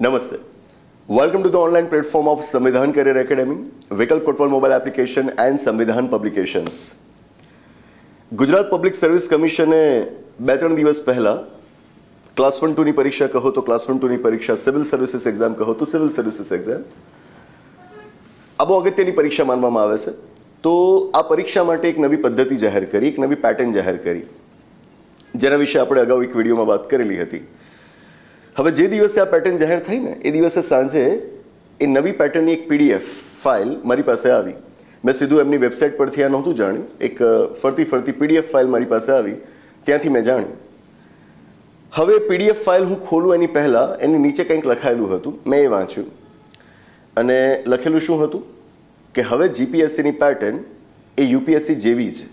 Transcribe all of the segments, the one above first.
નમસ્તે welcome to the online platform of Samvidhan career academy Vikalp Kotwal mobile application and Samvidhan publications Gujarat public service કમિશને બે ત્રણ દિવસ પહેલાં class one ટુની પરીક્ષા કહો તો ક્લાસ વન ટુની પરીક્ષા સિવિલ સર્વિસીસ એક્ઝામ કહો તો સિવિલ સર્વિસીસ એક્ઝામ આ બહુ અગત્યની પરીક્ષા માનવામાં આવે છે. તો આ પરીક્ષા માટે એક નવી પદ્ધતિ જાહેર કરી, એક નવી પેટર્ન જાહેર કરી. જેના વિશે આપણે અગાઉ એક વિડીયોમાં વાત કરેલી હતી. હવે જે દિવસે આ પેટર્ન જાહેર થઈ ને, એ દિવસે સાંજે એ નવી પેટર્નની એક પીડીએફ ફાઇલ મારી પાસે આવી. મેં સીધું એમની વેબસાઇટ પરથી આ નહોતું જાણ્યું. એક ફરતી ફરતી પીડીએફ ફાઇલ મારી પાસે આવી. ત્યાંથી મેં જાણ્યું. હવે પીડીએફ ફાઇલ હું ખોલું એની પહેલાં, એની નીચે કંઈક લખાયેલું હતું. મેં એ વાંચ્યું. અને લખેલું શું હતું? કે હવે જીપીએસસીની પેટર્ન એ યુપીએસસી જેવી જ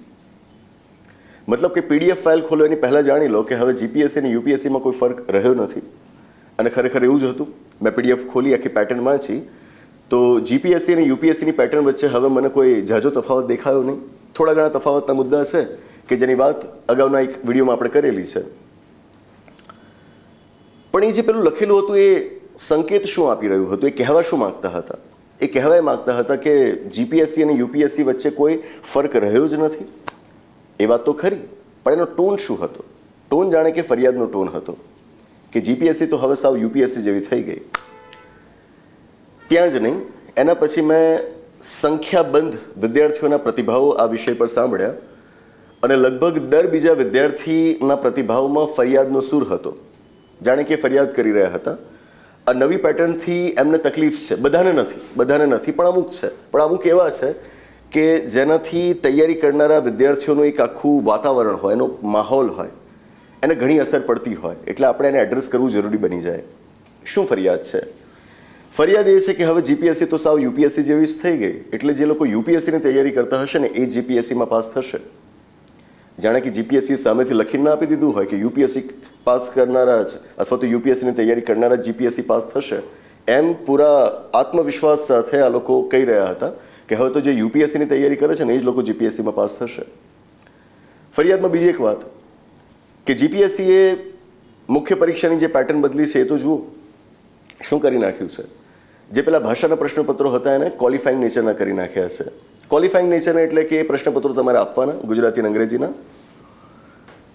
મતલબ કે પીડીએફ ફાઇલ ખોલો એની પહેલાં જાણી લો કે હવે જીપીએસસી અને યુપીએસસીમાં કોઈ ફરક રહ્યો નથી. અને ખરેખર એવું જ હતું. મેં પીડીએફ ખોલી, આખી પેટર્નમાં છી તો જીપીએસસી અને યુપીએસસીની પેટર્ન વચ્ચે હવે મને કોઈ ઝાઝો તફાવત દેખાયો નહીં. થોડા ઘણા તફાવતના મુદ્દા છે કે જેની વાત અગાઉના એક વિડીયોમાં આપણે કરેલી છે. પણ એ જે પેલું લખેલું હતું એ સંકેત શું આપી રહ્યું હતું? એ કહેવા શું માગતા હતા? એ કહેવા માગતા હતા કે જીપીએસસી અને યુપીએસસી વચ્ચે કોઈ ફરક રહ્યો જ નથી? એ વાત તો ખરી, પણ એનો ટોન શું હતો? ટોન જાણે કે ફરિયાદનો ટોન હતો. કે જીપીએસસી તો હવે સાવ યુપીએસસી જેવી થઈ ગઈ. ત્યાં જ નહીં, એના પછી મેં સંખ્યાબંધ વિદ્યાર્થીઓના પ્રતિભાવો આ વિષય પર સાંભળ્યા અને લગભગ દર બીજા વિદ્યાર્થીના પ્રતિભાવમાં ફરિયાદનો સૂર હતો. જાણે કે ફરિયાદ કરી રહ્યા હતા. આ નવી પેટર્નથી એમને તકલીફ છે. બધાને નથી બધાને નથી, પણ અમુક છે. પણ અમુક એવા છે કે જેનાથી તૈયારી કરનારા વિદ્યાર્થીઓનું એક આખું વાતાવરણ હોય, એનો માહોલ હોય. એને ઘણી અસર પડતી હોય એટલે આપણે એને એડ્રેસ કરવું જરૂરી બની જાય શું ફરિયાદ છે ફરિયાદ એ છે કે હવે જીપીએસસી તો સાવ યુપીએસસી જેવી જ થઈ ગઈ એટલે જે લોકો યુપીએસસીની તૈયારી કરતા હશે ને એ જીપીએસસીમાં પાસ થશે જાણે કે જીપીએસસી સામેથી લખીને આપી દીધું હોય કે યુપીએસસી પાસ કરનારા જ અથવા તો યુપીએસસીની તૈયારી કરનારા જીપીએસસી પાસ થશે એમ પૂરા આત્મવિશ્વાસ સાથે આ લોકો કહી રહ્યા હતા કે હવે તો જે યુપીએસસીની તૈયારી કરે છે ને એ જ લોકો જીપીએસસીમાં પાસ થશે ફરિયાદમાં બીજી એક વાત કે જીપીએસસી એ મુખ્ય પરીક્ષાની જે પેટર્ન બદલી છે એ તો જુઓ. શું કરી નાખ્યું છે? જે પેલા ભાષાના પ્રશ્નપત્રો હતા એને ક્વોલિફાઈંગ નેચરના કરી નાખ્યા છે. ક્વોલિફાઈંગ નેચરના એટલે કે એ પ્રશ્નપત્રો તમારે આપવાના, ગુજરાતી અને અંગ્રેજીના.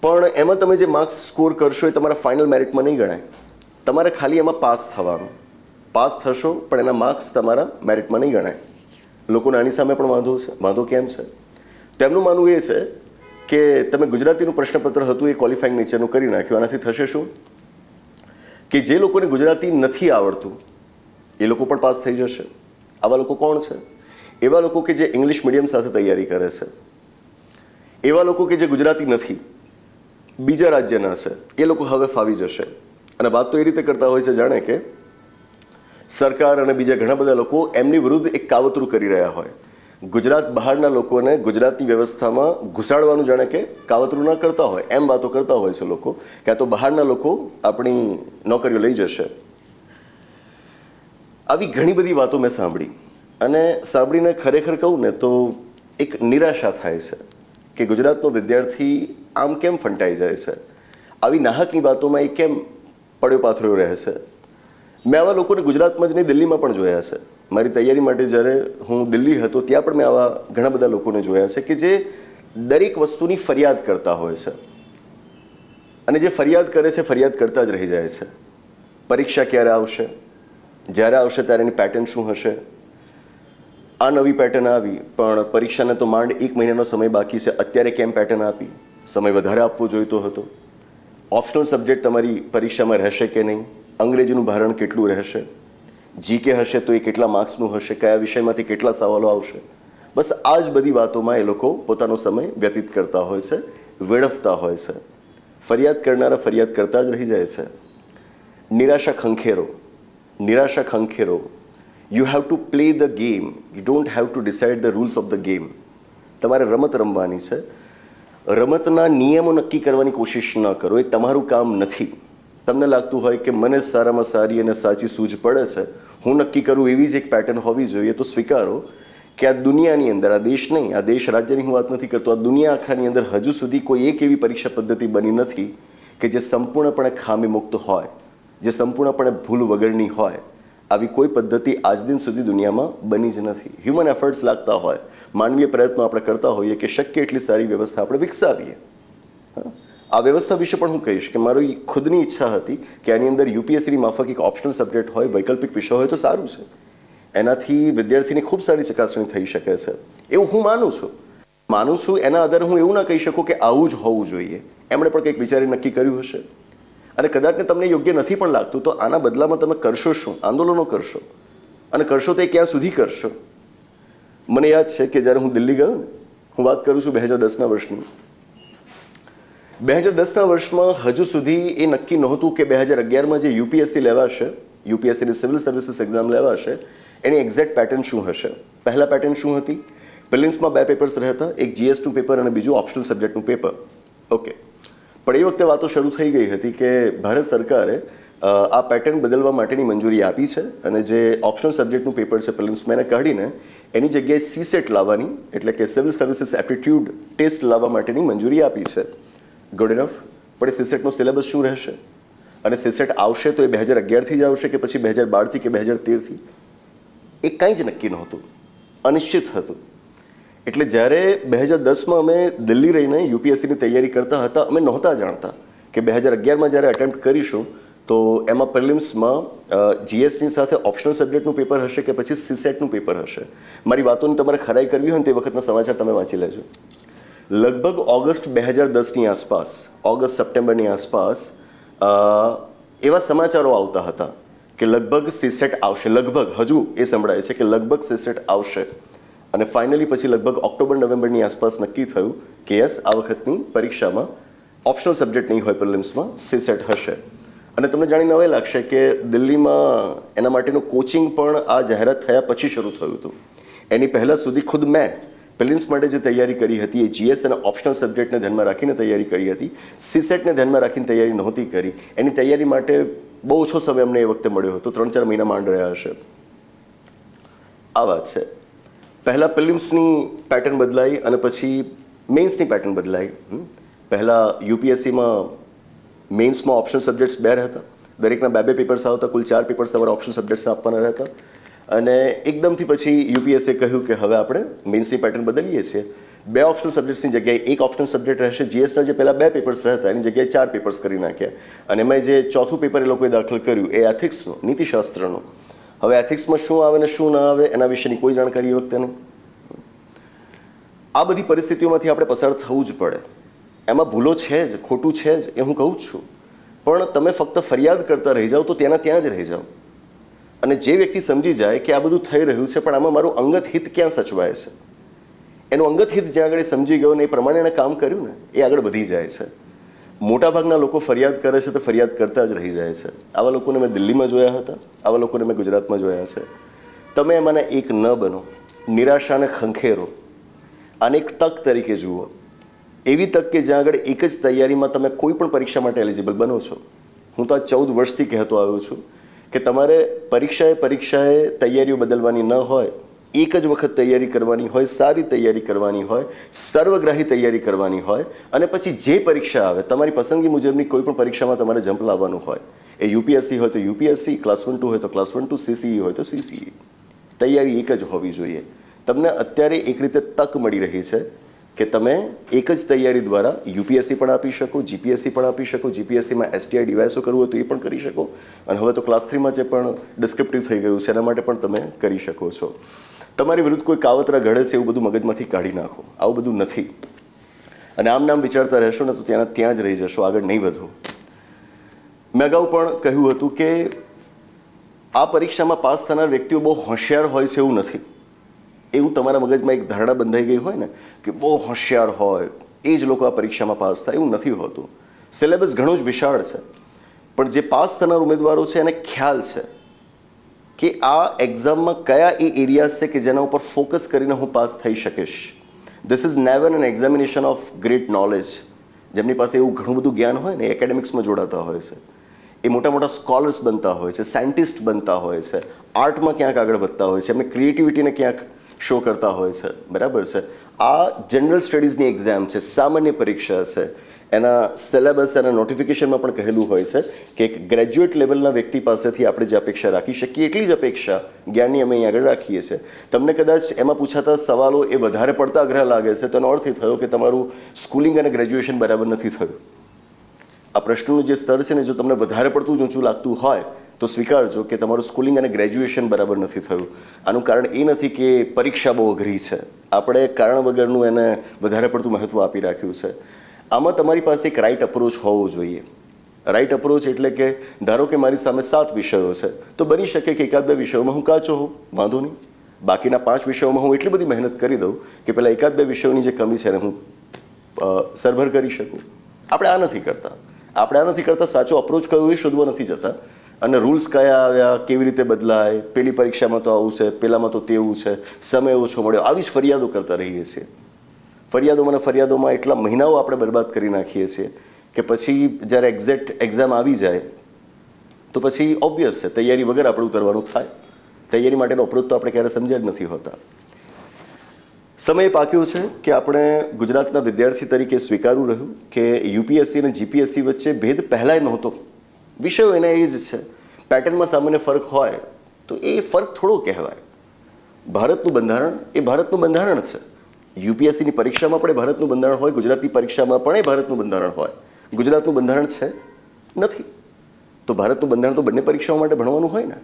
પણ એમાં તમે જે માર્ક્સ સ્કોર કરશો એ તમારા ફાઇનલ મેરિટમાં નહીં ગણાય. તમારે ખાલી એમાં પાસ થવાનું. પાસ થશો, પણ એના માર્ક્સ તમારા મેરિટમાં નહીં ગણાય. લોકોને આની સામે પણ વાંધો છે. વાંધો કેમ છે? તેમનું માનવું એ છે કે તમે ગુજરાતીનું પ્રશ્નપત્ર હતું એ ક્વોલિફાઈંગ નેચરનું કરી નાખ્યું. આનાથી થશે શું? કે જે લોકોને ગુજરાતી નથી આવડતું, એ લોકો પણ પાસ થઈ જશે. આવા લોકો કોણ છે? એવા લોકો કે જે ઇંગ્લિશ મીડિયમ સાથે તૈયારી કરે છે. એવા લોકો કે જે ગુજરાતી નથી. બીજા રાજ્યના છે. એ લોકો હવે ફાવી જશે. અને વાત તો એ રીતે કરતા હોય છે, જાણે કે સરકાર અને બીજા ઘણા બધા લોકો એમની વિરુદ્ધ એક કાવતરું કરી રહ્યા હોય. ગુજરાત બહારના લોકોને ગુજરાતની વ્યવસ્થામાં ઘુસાડવાનું જાણે કે કાવતરું ના કરતા હોય, એમ વાતો કરતા હોય છે લોકો, કે આ તો બહારના લોકો આપણી નોકરીઓ લઈ જશે. આવી ઘણી બધી વાતો મેં સાંભળી. અને સાંભળીને ખરેખર કહું ને તો એક નિરાશા થાય છે કે ગુજરાતનો વિદ્યાર્થી આમ કેમ ફંટાઈ જાય છે? આવી નાહકની વાતોમાં એ કેમ પડ્યો પાથર્યો રહે છે? મેં આવા લોકોને ગુજરાતમાં જ નહીં, દિલ્હીમાં પણ જોયા છે. મારી તૈયારી માટે જ્યારે હું દિલ્હી હતો, ત્યાં પણ મેં આવા ઘણા બધા લોકોને જોયા છે કે જે દરેક વસ્તુની ફરિયાદ કરતા હોય છે. અને જે ફરિયાદ કરે છે, ફરિયાદ કરતા જ રહી જાય છે. પરીક્ષા ક્યારે આવશે? જ્યારે આવશે ત્યારે એની પેટર્ન શું હશે? આ નવી પેટર્ન આવી, પણ પરીક્ષાને તો માંડ એક મહિનાનો સમય બાકી છે. અત્યારે કેમ પેટર્ન આપી? સમય વધારે આપવો જોઈતો હતો. ઓપ્શનલ સબ્જેક્ટ તમારી પરીક્ષામાં રહેશે કે નહીં? અંગ્રેજીનું ભારણ કેટલું રહેશે? જીકે હશે તો એ કેટલા માર્ક્સનું હશે, કયા વિષયમાંથી કેટલા સવાલો આવશે? બસ આ જ બધી વાતોમાં એ લોકો પોતાનો સમય વ્યતીત કરતા હોય છે, વેડફતા હોય છે. ફરિયાદ કરનારા ફરિયાદ કરતા જ રહી જાય છે. નિરાશા ખંખેરો નિરાશા ખંખેરો. You have to play the game you don't have to decide the rules of the game તમારે રમત રમવાની છે. રમતના નિયમો નક્કી કરવાની કોશિશ ન કરો. એ તમારું કામ નથી. તમને લાગતું હોય કે મને સારામાં સારી અને સાચી સૂઝ પડે છે, હું નક્કી કરું એવી જ એક પેટર્ન હોવી જોઈએ, તો સ્વીકારો કે આ દુનિયાની અંદર, આ દેશ નહીં, આ દેશ રાજ્યની હું વાત નથી કરતો, આ દુનિયા આખાની અંદર હજુ સુધી કોઈ એક એવી પરીક્ષા પદ્ધતિ બની નથી કે જે સંપૂર્ણપણે ખામી મુક્ત હોય, જે સંપૂર્ણપણે ભૂલ વગરની હોય. આવી કોઈ પદ્ધતિ આજ દિન સુધી દુનિયામાં બની જ નથી. હ્યુમન એફર્ટ્સ લાગતા હોય. માનવીય પ્રયત્નો આપણે કરતા હોઈએ કે શક્ય એટલી સારી વ્યવસ્થા આપણે વિકસાવીએ? આ વ્યવસ્થા વિશે પણ હું કહીશ કે મારી ખુદની ઈચ્છા હતી કે આની અંદર યુપીએસસીની માફક એક ઓપ્શનલ સબ્જેક્ટ હોય, વૈકલ્પિક વિષય હોય તો સારું છે. એનાથી વિદ્યાર્થીની ખૂબ સારી ચકાસણી થઈ શકે છે. એવું હું માનું છું. માનું છું એના આધારે હું એવું ના કહી શકું કે આવું જ હોવું જોઈએ. એમણે પણ કંઈક વિચારી નક્કી કર્યું હશે. અને કદાચ ને તમને યોગ્ય નથી પણ લાગતું, તો આના બદલામાં તમે કરશો શું? આંદોલનો કરશો. અને કરશો તો એ ક્યાં સુધી કરશો? મને યાદ છે કે જ્યારે હું દિલ્હી ગયો ને, હું વાત કરું છું બે હજાર દસના વર્ષની. બે હજાર દસના વર્ષમાં હજુ સુધી એ નક્કી નહોતું કે બે હજાર અગિયારમાં જે યુપીએસસી લેવાશે, યુપીએસસીની સિવિલ સર્વિસીસ એક્ઝામ લેવાશે, એની એક્ઝેક્ટ પેટર્ન શું હશે? પહેલાં પેટર્ન શું હતી? પ્રિલિમ્સમાં બે પેપર્સ રહેતા, એક જીએસનું પેપર અને બીજું ઓપ્શનલ સબ્જેક્ટનું પેપર. ઓકે. પણ એ વખતે વાતો શરૂ થઈ ગઈ હતી કે ભારત સરકારે આ પેટર્ન બદલવા માટેની મંજૂરી આપી છે અને જે ઓપ્શનલ સબ્જેક્ટનું પેપર છે પ્રિલિમ્સમાં એને કાઢીને એની જગ્યાએ સીસેટ લાવવાની, એટલે કે સિવિલ સર્વિસીસ એપ્ટિટ્યૂડ ટેસ્ટ લાવવા માટેની મંજૂરી આપી છે. ગુડ ઇનફ પણ એ સીસેટનો સિલેબસ શું રહેશે? અને સીસેટ આવશે તો એ બે હજાર અગિયારથી જ આવશે કે પછી બે હજાર બારથી કે બે હજાર તેરથી એ કાંઈ જ નક્કી નહોતું. અનિશ્ચિત હતું. એટલે જ્યારે બે હજાર દસમાં અમે દિલ્હી રહીને યુપીએસસીની તૈયારી કરતા હતા, અમે નહોતા જાણતા કે બે હજાર અગિયારમાં જ્યારે અટેમ્પ્ટ કરીશું, તો એમાં પ્રિલિમ્સમાં જીએસની સાથે ઓપ્શનલ સબ્જેક્ટનું પેપર હશે કે પછી સીસેટનું પેપર હશે? મારી વાતોની તમારે ખરાઈ કરવી હોય ને તે વખતના સમાચાર તમે વાંચી લેજો. લગભગ ઓગસ્ટ બે હજાર દસની આસપાસ, ઓગસ્ટ સપ્ટેમ્બરની આસપાસ એવા સમાચારો આવતા હતા કે લગભગ સીસેટ આવશે. લગભગ, હજુ એ સંભળાય છે કે લગભગ સીસેટ આવશે. અને ફાઇનલી પછી લગભગ ઓક્ટોબર, નવેમ્બરની આસપાસ નક્કી થયું કે યસ, આ વખતની પરીક્ષામાં ઓપ્શનલ સબ્જેક્ટ નહીં હોય, પ્રિલિમ્સમાં સીસેટ હશે. અને તમને જાણીને હવે લાગશે કે દિલ્હીમાં એના માટેનું કોચિંગ પણ આ જાહેરાત થયા પછી શરૂ થયું હતું. એની પહેલાં સુધી ખુદ મેં પ્રિલિમ્સ માટે જે તૈયારી કરી હતી એ જીએસ અને ઓપ્શનલ સબ્જેક્ટને ધ્યાનમાં રાખીને તૈયારી કરી હતી. સીસેટને ધ્યાનમાં રાખીને તૈયારી નહોતી કરી. એની તૈયારી માટે બહુ ઓછો સમય અમને એ વખતે મળ્યો હતો. ત્રણ ચાર મહિના માંડ રહ્યા હશે. આ વાત છે. પહેલાં પ્રિલિમ્સની પેટર્ન બદલાઈ અને પછી મેન્સની પેટર્ન બદલાઈ. પહેલાં યુપીએસસીમાં મેન્સમાં ઓપ્શન સબ્જેક્ટ્સ બે રહેતા. દરેકના બે બે પેપર્સ આવતા. કુલ ચાર પેપર્સ તમારા ઓપ્શન સબ્જેક્ટ્સ આપવાના રહેતા. અને એકદમથી પછી યુપીએસએ કહ્યું કે હવે આપણે મેન્સની પેટર્ન બદલીએ છીએ. બે ઓપ્શનલ સબ્જેક્ટ્સની જગ્યાએ એક ઓપ્શનલ સબ્જેક્ટ રહેશે. જીએસના જે પહેલાં બે પેપર્સ રહેતા એની જગ્યાએ ચાર પેપર્સ કરી નાખ્યા. અને એમાં જે ચોથું પેપર એ લોકોએ દાખલ કર્યું, એ એથિક્સનું નીતિશાસ્ત્રનું. હવે એથિક્સમાં શું આવે ને શું ના આવે, એના વિશેની કોઈ જાણકારી એ વખતે નહીં. આ બધી પરિસ્થિતિઓમાંથી આપણે પસાર થવું જ પડે. એમાં ભૂલો છે જ, ખોટું છે જ, એ હું કહું જ છું. પણ તમે ફક્ત ફરિયાદ કરતા રહી જાઓ તો ત્યાંના ત્યાં જ રહી જાઓ. અને જે વ્યક્તિ સમજી જાય કે આ બધું થઈ રહ્યું છે, પણ આમાં મારું અંગત હિત ક્યાં સચવાય છે? એનું અંગત હિત જ્યાં આગળ સમજી ગયો ને એ પ્રમાણે એણે કામ કર્યું ને, એ આગળ વધી જાય છે. મોટાભાગના લોકો ફરિયાદ કરે છે તો ફરિયાદ કરતા જ રહી જાય છે. આવા લોકોને મેં દિલ્હીમાં જોયા હતા, આવા લોકોને મેં ગુજરાતમાં જોયા છે. તમે એમાંના એક ન બનો, નિરાશાને ખંખેરો, આને એક તક તરીકે જુઓ. એવી તક કે જ્યાં આગળ એક જ તૈયારીમાં તમે કોઈ પણ પરીક્ષા માટે એલિજિબલ બનો છો. હું તો આ ચૌદ વર્ષથી કહેતો આવ્યો છું. કે તમારે પરીક્ષાએ પરીક્ષાએ તૈયારીઓ બદલવાની ન હોય, એક જ વખત તૈયારી કરવાની હોય, સારી તૈયારી કરવાની હોય, સર્વગ્રાહી તૈયારી કરવાની હોય, અને પછી જે પરીક્ષા આવે, તમારી પસંદગી મુજબની કોઈ પણ પરીક્ષામાં તમારે જમ્પ લાવવાનું હોય. એ યુપીએસસી હોય તો યુપીએસસી, ક્લાસ વન, ટુ હોય તો ક્લાસ વન, ટુ સીસીઈ હોય તો સીસીઈ તૈયારી એક જ હોવી જોઈએ. તમને અત્યારે એક રીતે તક મળી રહી છે. કે તમે એક જ તૈયારી દ્વારા યુપીએસસી પણ આપી શકો, જીપીએસસી પણ આપી શકો, જીપીએસસીમાં એસટીઆઈ ડિવાઇસો કરવું હોય તો એ પણ કરી શકો. અને હવે તો ક્લાસ થ્રીમાં જે પણ ડિસ્ક્રિપ્ટિવ થઈ ગયું છે, એના માટે પણ તમે કરી શકો છો. તમારી વિરુદ્ધ કોઈ કાવતરા ઘડે છે એવું બધું મગજમાંથી કાઢી નાખો. આવું બધું નથી. અને આમ નામ વિચારતા રહેશો ને તો ત્યાંના ત્યાં જ રહી જશો, આગળ નહીં વધો. મેં અગાઉ પણ કહ્યું હતું કે આ પરીક્ષામાં પાસ થનાર વ્યક્તિઓ બહુ હોશિયાર હોય છે એવું નથી. એવું તમારા મગજમાં એક ધારણા બંધાઈ ગઈ હોય ને કે બહુ હોશિયાર હોય, એ જ લોકો આ પરીક્ષામાં પાસ થાય, એવું નથી હોતું. સિલેબસ ઘણું જ વિશાળ છે. પણ જે પાસ થનાર ઉમેદવારો છે એને ખ્યાલ છે કે આ એક્ઝામમાં કયા એ એરિયાઝ છે કે જેના ઉપર ફોકસ કરીને હું પાસ થઈ શકીશ. This is never an examination of great knowledge જેમની પાસે એવું ઘણું બધું જ્ઞાન હોય ને એકેડેમિક્સમાં જોડાતા હોય છે. એ મોટા મોટા સ્કોલર્સ બનતા હોય છે સાયન્ટિસ્ટ બનતા હોય છે આર્ટમાં ક્યાંક આગળ વધતા હોય છે, એમને ક્રિએટિવિટીને ક્યાંક શો કરતા હોય છે. બરાબર છે? આ જનરલ સ્ટડીઝની એક્ઝામ છે, સામાન્ય પરીક્ષા છે. એના સિલેબસ એના નોટિફિકેશનમાં પણ કહેલું હોય છે કે એક ગ્રેજ્યુએટ લેવલના વ્યક્તિ પાસેથી આપણે જે અપેક્ષા રાખી શકીએ, એટલી જ અપેક્ષા જ્ઞાનની અમે અહીં આગળ રાખીએ છીએ. તમને કદાચ એમાં પૂછાતા સવાલો એ વધારે પડતા અઘરા લાગે છે, તેનો અર્થ એ થયો કે તમારું સ્કૂલિંગ અને ગ્રેજ્યુએશન બરાબર નથી થયું. આ પ્રશ્નનું જે સ્તર છે ને, જો તમને વધારે પડતું જ ઊંચું લાગતું હોય તો સ્વીકારજો કે તમારું સ્કૂલિંગ અને ગ્રેજ્યુએશન બરાબર નથી થયું. આનું કારણ એ નથી કે પરીક્ષા બહુ અઘરી છે. આપણે કારણ વગરનું એને વધારે પડતું મહત્ત્વ આપી રાખ્યું છે. આમાં તમારી પાસે એક રાઇટ અપ્રોચ હોવો જોઈએ. રાઈટ અપ્રોચ એટલે કે ધારો કે મારી સામે સાત વિષયો છે, તો બની શકે કે એકાદ બે વિષયોમાં હું કાચો હોઉં. વાંધો નહીં. બાકીના પાંચ વિષયોમાં હું એટલી બધી મહેનત કરી દઉં કે પહેલાં એકાદ બે વિષયોની જે કમી છે એને હું સરભર કરી શકું. આપણે આ નથી કરતા. આપણે આ નથી કરતા સાચો અપ્રોચ કયો એ શોધવા નથી જતા. અને રૂલ્સ કયા આવ્યા, કેવી રીતે બદલાય, પેલી પરીક્ષામાં તો આવું છે, પેલામાં તો તેવું છે, સમય ઓછો મળ્યો. આવી જ ફરિયાદો કરતા રહીએ છીએ. ફરિયાદોમાં અને ફરિયાદોમાં એટલા મહિનાઓ આપણે બરબાદ કરી નાખીએ છીએ કે પછી જ્યારે એક્ઝેક્ટ એક્ઝામ આવી જાય, તો પછી ઓબ્વિયસ છે, તૈયારી વગર આપણે ઉતરવાનું થાય. તૈયારી માટેનો અપરોધ તો આપણે ક્યારે સમજ્યા જ નથી હોતા. સમય પાક્યો છે કે આપણે ગુજરાતના વિદ્યાર્થી તરીકે સ્વીકારવું રહ્યું કે યુપીએસસી અને જીપીએસસી વચ્ચે ભેદ પહેલાંય નહોતો. વિષયો એના એ જ છે પેટર્નમાં સામાન્ય ફરક હોય, તો એ ફરક થોડો કહેવાય. ભારતનું બંધારણ એ ભારતનું બંધારણ છે. યુપીએસસીની પરીક્ષામાં પણ એ ભારતનું બંધારણ હોય ગુજરાતની પરીક્ષામાં પણ એ ભારતનું બંધારણ હોય. ગુજરાતનું બંધારણ છે? નથી. તો ભારતનું બંધારણ તો બંને પરીક્ષાઓ માટે ભણવાનું હોય ને.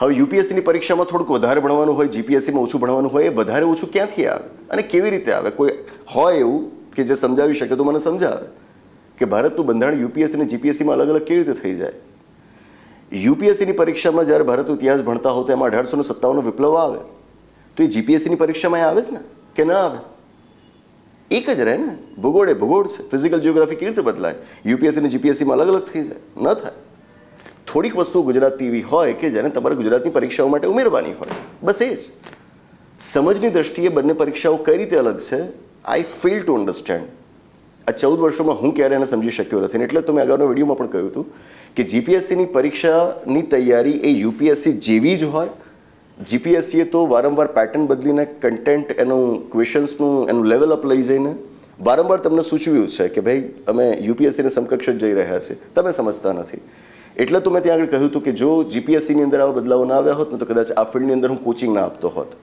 હવે યુપીએસસીની પરીક્ષામાં થોડુંક વધારે ભણવાનું હોય, જીપીએસસીમાં ઓછું ભણવાનું હોય, એ વધારે ઓછું ક્યાંથી આવે? અને કેવી રીતે આવે? કોઈ હોય એવું કે જે સમજાવી શકે તો મને સમજાવે? કે ભારતનું બંધારણ યુપીએસસી અને જીપીએસસીમાં અલગ અલગ કેવી રીતે થઈ જાય? યુપીએસસીની પરીક્ષામાં જ્યારે ભારત ઇતિહાસ ભણતા હો તો એમાં અઢારસો ને સત્તાવનનો વિપ્લવ આવે. તો એ જીપીએસસીની પરીક્ષામાં આવે છે ને? કે ના આવે? એક જ રહે ને? ભૂગોળ એ ભૂગોળ છે. ફિઝિકલ જિયોગ્રાફી કેવી રીતે બદલાય? યુપીએસસી અને જીપીએસસીમાં અલગ અલગ થઈ જાય. ન થાય. થોડીક વસ્તુ ગુજરાતી એવી હોય કે જેને તમારે ગુજરાતની પરીક્ષાઓ માટે ઉમેરવાની હોય. બસ એ જ. સમજની દ્રષ્ટિએ બંને પરીક્ષાઓ કઈ રીતે અલગ છે? આઈ ફીલ ટુ અન્ડરસ્ટેન્ડ આ ચૌદ વર્ષોમાં હું ક્યારે એને સમજી શક્યો નથી. એટલે તો મેં અગાઉના વિડીયોમાં પણ કહ્યું હતું કે જીપીએસસીની પરીક્ષાની તૈયારી એ યુપીએસસી જેવી જ હોય? જીપીએસસીએ તો વારંવાર પેટર્ન બદલીને કન્ટેન્ટ એનું ક્વેશ્ચન્સનું એનું લેવલ અપ લઈ જઈને વારંવાર તમને સૂચવ્યું છે કે ભાઈ, અમે યુપીએસસીને સમકક્ષ જ જઈ રહ્યા છીએ. તમે સમજતા નથી. એટલે તો મેં ત્યાં આગળ કહ્યું હતું કે જો જીપીએસસીની અંદર આવા બદલાવો ના આવ્યા હોત ને તો કદાચ આ ફિલ્ડની અંદર હું કોચિંગ ના આપતો હોત.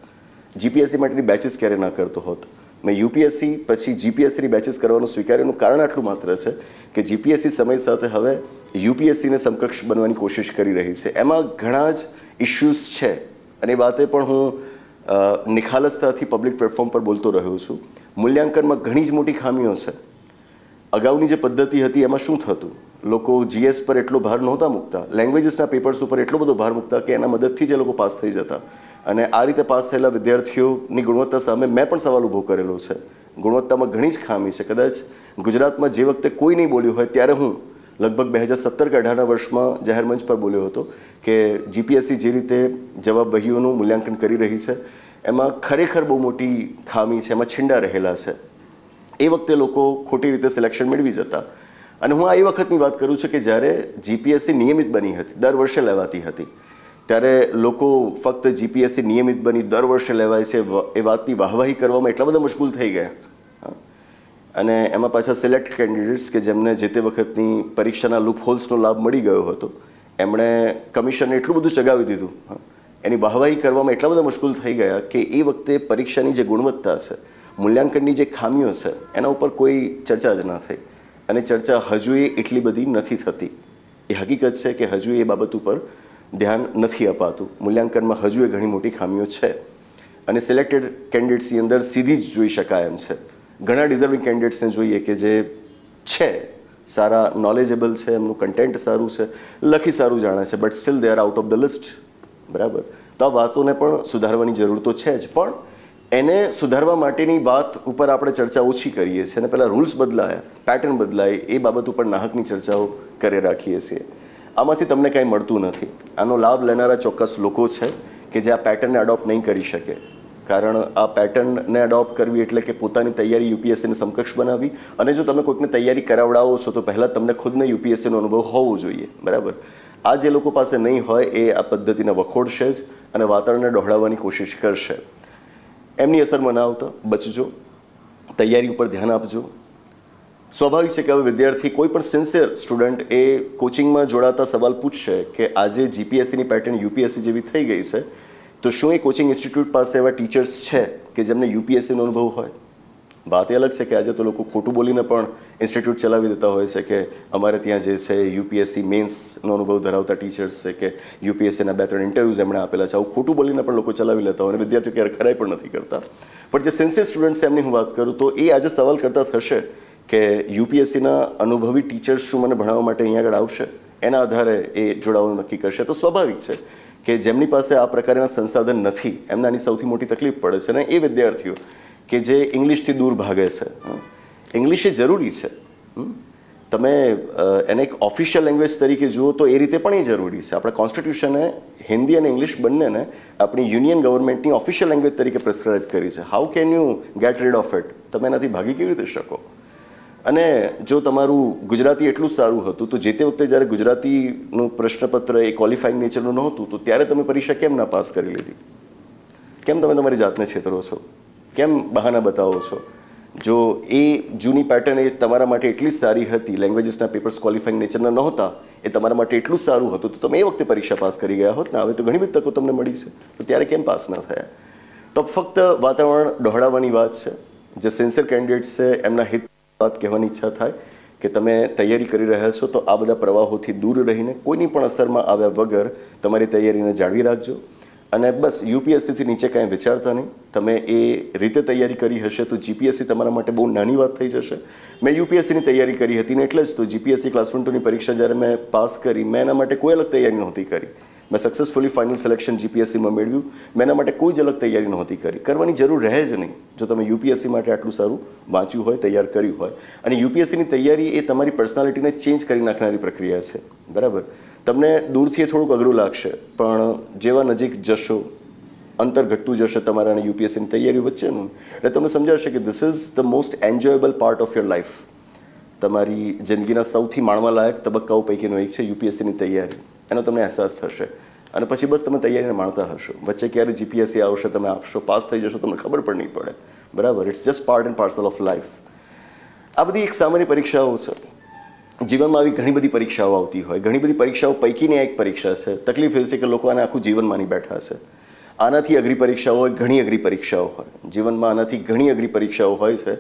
જીપીએસસી માટેની બેચીસ ક્યારે ના કરતો હોત. મેં યુપીએસસી પછી જીપીએસસીની બેચીસ કરવાનું સ્વીકાર્યનું કારણ આટલું માત્ર છે કે જીપીએસસી સમય સાથે હવે યુપીએસસીને સમકક્ષ બનવાની કોશિશ કરી રહી છે. એમાં ઘણા જ ઇશ્યુઝ છે અને વાતે પણ હું નિખાલસતાથી પબ્લિક પ્લેટફોર્મ પર બોલતો રહ્યો છું. મૂલ્યાંકનમાં ઘણી જ મોટી ખામીઓ છે. અગાઉની જે પદ્ધતિ હતી એમાં શું થતું? લોકો જીએસ પર એટલો ભાર નહોતા મૂકતા. લેંગ્વેજીસના પેપર્સ ઉપર એટલો બધો ભાર મૂકતા કે એના મદદથી જ લોકો પાસ થઈ જતા. અને આ રીતે પાસ થયેલા વિદ્યાર્થીઓની ગુણવત્તા સામે મેં પણ સવાલ ઊભો કરેલો છે. ગુણવત્તામાં ઘણી જ ખામી છે. કદાચ ગુજરાતમાં જે વખતે કોઈ નહીં બોલ્યું હોય ત્યારે હું લગભગ બે હજાર સત્તર કે અઢારના વર્ષમાં જાહેર મંચ પર બોલ્યો હતો કે જીપીએસસી જે રીતે જવાબ વહીઓનું મૂલ્યાંકન કરી રહી છે, એમાં ખરેખર બહુ મોટી ખામી છે, એમાં છીંડા રહેલા છે એ વખતે લોકો ખોટી રીતે સિલેક્શન મેળવી જતા અને હું આ એ વખતની વાત કરું છું કે જ્યારે જીપીએસસી નિયમિત બની હતી, દર વર્ષે લેવાતી હતી, ત્યારે લોકો ફક્ત જીપીએસસી નિયમિત બની દર વર્ષે લેવાય છે એ વાતની વાહવાહી કરવામાં એટલા બધા મશગુલ થઈ ગયા. અને એમાં પાછા સિલેક્ટ કેન્ડિડેટ્સ કે જેમને જે તે વખતની પરીક્ષાના લૂપ હોલ્સનો લાભ મળી ગયો હતો, એમણે કમિશનને એટલું બધું ચગાવી દીધું. એની વાહવાહી કરવામાં એટલા બધા મુશ્કેલ થઈ ગયા કે એ વખતે પરીક્ષાની જે ગુણવત્તા છે, મૂલ્યાંકનની જે ખામીઓ છે, એના ઉપર કોઈ ચર્ચા જ ના થઈ. અને ચર્ચા હજુ એ એટલી બધી નથી થતી. એ હકીકત છે કે હજુ એ બાબત ઉપર ધ્યાન નથી અપાતું. મૂલ્યાંકનમાં હજુ એ ઘણી મોટી ખામીઓ છે. અને સિલેક્ટેડ કેન્ડિડેટ્સની અંદર સીધી જ જોઈ શકાય એમ છે. ઘણા ડિઝર્વિંગ કેન્ડિડેટ્સને જોઈએ કે જે છે, સારા નોલેજેબલ છે, એમનું કન્ટેન્ટ સારું છે, લખી સારું જાણે છે but still they are out of the list બરાબર? તો આ વાતોને પણ સુધારવાની જરૂર તો છે જ, પણ એને સુધારવા માટેની વાત ઉપર આપણે ચર્ચા ઓછી કરીએ છીએ અને પહેલાં રૂલ્સ બદલાયા પેટર્ન બદલાય, એ બાબત ઉપર નાહકની ચર્ચાઓ કરી રાખીએ છીએ. આમાંથી તમને કાંઈ મળતું નથી. આનો લાભ લેનારા ચોક્કસ લોકો છે કે જે આ પેટર્નને અડોપ્ટ નહીં કરી શકે. કારણ આ પેટર્નને અડોપ્ટ કરવી એટલે કે પોતાની તૈયારી યુપીએસસીને સમકક્ષ બનાવવી. અને જો તમે કોઈકને તૈયારી કરાવડાવો છો, તો પહેલાં તમને ખુદને યુપીએસસીનો અનુભવ હોવો જોઈએ. બરાબર? આ જે લોકો પાસે નહીં હોય, એ આ પદ્ધતિને વખોડશે જ અને વાતાવરણને ડહોળાવવાની કોશિશ કરશે. એમની અસર મનાવતા બચજો. તૈયારી ઉપર ધ્યાન આપજો. સ્વાભાવિક છે કે હવે વિદ્યાર્થી કોઈ પણ સિન્સિયર સ્ટુડન્ટ એ કોચિંગમાં જોડાતા સવાલ પૂછશે કે આજે જીપીએસસીની પેટર્ન યુપીએસસી જેવી થઈ ગઈ છે. તો શું એ કોચિંગ ઇન્સ્ટિટ્યૂટ પાસે એવા ટીચર્સ છે કે જેમને યુપીએસસીનો અનુભવ હોય? વાત એ અલગ છે કે આજે તો લોકો ખોટું બોલીને પણ ઇન્સ્ટિટ્યૂટ ચલાવી દેતા હોય છે કે અમારે ત્યાં જે છે યુપીએસસી મેન્સનો અનુભવ ધરાવતા ટીચર્સ છે કે યુપીએસસીના બે ત્રણ ઇન્ટરવ્યૂઝ એમણે આપેલા છે. આવું ખોટું બોલીને પણ લોકો ચલાવી લેતા હોય અને વિદ્યાર્થીઓ ક્યારે ખરાઈ પણ નથી કરતા. પણ જે સિન્સિયર સ્ટુડન્ટ્સ એમની હું વાત કરું તો એ આજે સવાલ કરતા થશે કે યુપીએસસીના અનુભવી ટીચર્સ શું મને ભણાવવા માટે અહીંયા આગળ આવશે? એના આધારે એ જોડાવાનું નક્કી કરશે. તો સ્વાભાવિક છે કે જેમની પાસે આ પ્રકારના સંસાધન નથી એમને આની સૌથી મોટી તકલીફ પડે છે અને એ વિદ્યાર્થીઓ કે જે ઇંગ્લિશથી દૂર ભાગે છે. ઇંગ્લિશ એ જરૂરી છે. તમે એને એક ઓફિશિયલ લેંગ્વેજ તરીકે જુઓ તો એ રીતે પણ એ જરૂરી છે. આપણા કોન્સ્ટિટ્યુશને હિન્દી અને ઇંગ્લિશ બંનેને આપણી યુનિયન ગવર્મેન્ટની ઓફિશિયલ લેંગ્વેજ તરીકે પ્રિસ્ક્રાઇબ કરી છે. How can you get rid of it તમે એનાથી ભાગી કેવી રીતે શકો? અને જો તમારું ગુજરાતી એટલું સારું હતું, તો જે તે વખતે જ્યારે ગુજરાતીનું પ્રશ્નપત્ર એ ક્વોલિફાઈંગ નેચરનું નહોતું, તો ત્યારે તમે પરીક્ષા કેમ ના પાસ કરી લીધી? કેમ તમે તમારી જાતને છેતરો છો? કેમ બહાના બતાવો છો? જો એ જૂની પેટર્ન એ તમારા માટે એટલી સારી હતી લેંગ્વેજીસના પેપર્સ ક્વોલિફાઈંગ નેચરના નહોતા, એ તમારા માટે એટલું સારું હતું, તો તમે એ વખતે પરીક્ષા પાસ કરી ગયા હોત ને? હવે તો ઘણી બધી તકો તમને મળી છે. તો ત્યારે કેમ પાસ ના થયા? તો ફક્ત વાતાવરણ ડહોળાવવાની વાત છે. જે સિન્સિયર કેન્ડિડેટ્સ છે, એમના હિત વાત કહેવાની ઈચ્છા થાય કે તમે તૈયારી કરી રહ્યા છો તો આ બધા પ્રવાહોથી દૂર રહીને કોઈની પણ અસરમાં આવ્યા વગર તમારી તૈયારીને જાળવી રાખજો. અને બસ યુપીએસસીથી નીચે કાંઈ વિચારતા નહીં. તમે એ રીતે તૈયારી કરી હશે તો જીપીએસસી તમારા માટે બહુ નાની વાત થઈ જશે. મેં યુપીએસસીની તૈયારી કરી હતી ને એટલે જ તો જીપીએસસી ક્લાસ વન ટુની પરીક્ષા જ્યારે મેં પાસ કરી, મેં એના માટે કોઈ અલગ તૈયારી નહોતી કરી. મેં સક્સેસફુલી ફાઇનલ સિલેક્શન જીપીએસસીમાં મેળવ્યું. મેં એના માટે કોઈ જ અલગ તૈયારી નહોતી કરી. કરવાની જરૂર રહે જ નહીં. જો તમે યુપીએસસી માટે આટલું સારું વાંચ્યું હોય, તૈયાર કર્યું હોય. અને યુપીએસસીની તૈયારી એ તમારી પર્સનાલિટીને ચેન્જ કરી નાખનારી પ્રક્રિયા છે. બરાબર? તમને દૂરથી થોડુંક અઘરું લાગશે. પણ જેવા નજીક જશો, અંતર ઘટતું જશે તમારા અને યુપીએસસીની તૈયારી વચ્ચેનું, એટલે તમને સમજાશે કે this is the most enjoyable part of your life તમારી જિંદગીના સૌથી માણવા લાયક તબક્કાઓ પૈકીનો એક છે યુપીએસસીની તૈયારી. એનો તમને અહેસાસ થશે. અને પછી બસ તમે તૈયારીને માણતા હશો. વચ્ચે ક્યારે જીપીએસસી આવશે, તમે આપશો, પાસ થઈ જશો, તમને ખબર પણ નહીં પડે. બરાબર? It's just part and parcel of life આ બધી એક સામાન્ય પરીક્ષાઓ છે. જીવનમાં આવી ઘણી બધી પરીક્ષાઓ આવતી હોય. ઘણી બધી પરીક્ષાઓ પૈકીની એક પરીક્ષા છે. તકલીફ એ છે કે લોકો આને આખું જીવન માની બેઠા છે. આનાથી અઘરી પરીક્ષાઓ હોય, ઘણી અઘરી પરીક્ષાઓ હોય. જીવનમાં આનાથી ઘણી અઘરી પરીક્ષાઓ હોય છે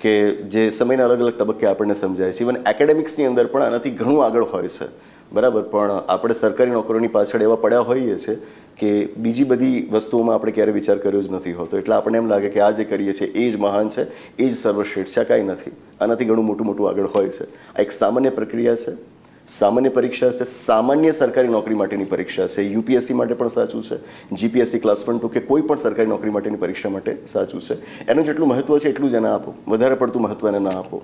કે જે સમયના અલગ અલગ તબક્કે આપણને સમજાય છે. ઇવન એકેડેમિક્સની અંદર પણ આનાથી ઘણું આગળ હોય છે. બરાબર, પણ આપણે સરકારી નોકરીઓની પાછળ એવા પડ્યા હોઈએ છીએ કે બીજી બધી વસ્તુઓમાં આપણે ક્યારેય વિચાર કર્યો જ નથી હોતો. એટલે આપણને એમ લાગે કે આ જે કરીએ છીએ એ જ મહાન છે, એ જ સર્વશ્રેષ્ઠ છે કાંઈ નથી. આનાથી ઘણું મોટું મોટું આગળ હોય છે. આ એક સામાન્ય પ્રક્રિયા છે, સામાન્ય પરીક્ષા છે, સામાન્ય સરકારી નોકરી માટેની પરીક્ષા છે. યુપીએસસી માટે પણ સાચું છે, જીપીએસસી ક્લાસ વન ટુ કે કોઈ પણ સરકારી નોકરી માટેની પરીક્ષા માટે સાચું છે. એનું જેટલું મહત્વ છે એટલું જ એને આપો. વધારે પડતું મહત્વ એને ના આપો.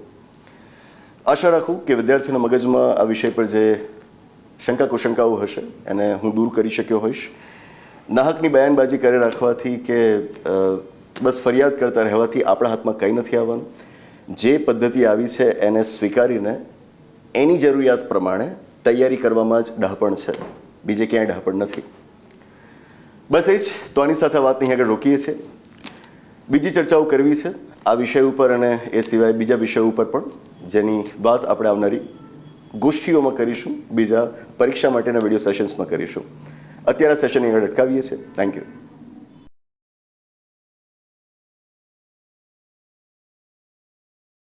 આશા રાખું કે વિદ્યાર્થીઓના મગજમાં આ વિષય પર જે શંકા કુશંકાઓ હશે, એને હું દૂર કરી શક્યો હોઈશ. નાહકની બયાનબાજી કરી રાખવાથી કે બસ ફરિયાદ કરતા રહેવાથી આપણા હાથમાં કંઈ નથી આવવાનું. જે પદ્ધતિ આવી છે, એને સ્વીકારીને એની જરૂરિયાત પ્રમાણે તૈયારી કરવામાં જ ડહાપણ છે. બીજે ક્યાંય ડહાપણ નથી. બસ એ જ, તો આની સાથે વાત અહીં આગળ રોકીએ છીએ. બીજી ચર્ચાઓ કરવી છે, આ વિષય ઉપર અને એ સિવાય બીજા વિષય ઉપર પણ, જેની વાત આપણે આવનારી ગોષ્ઠીઓમાં કરીશું, બીજા પરીક્ષા માટેના વીડિયો સેશન્સમાં કરીશું. અત્યારે સેશન આગળ અટકાવીએ છીએ. Thank you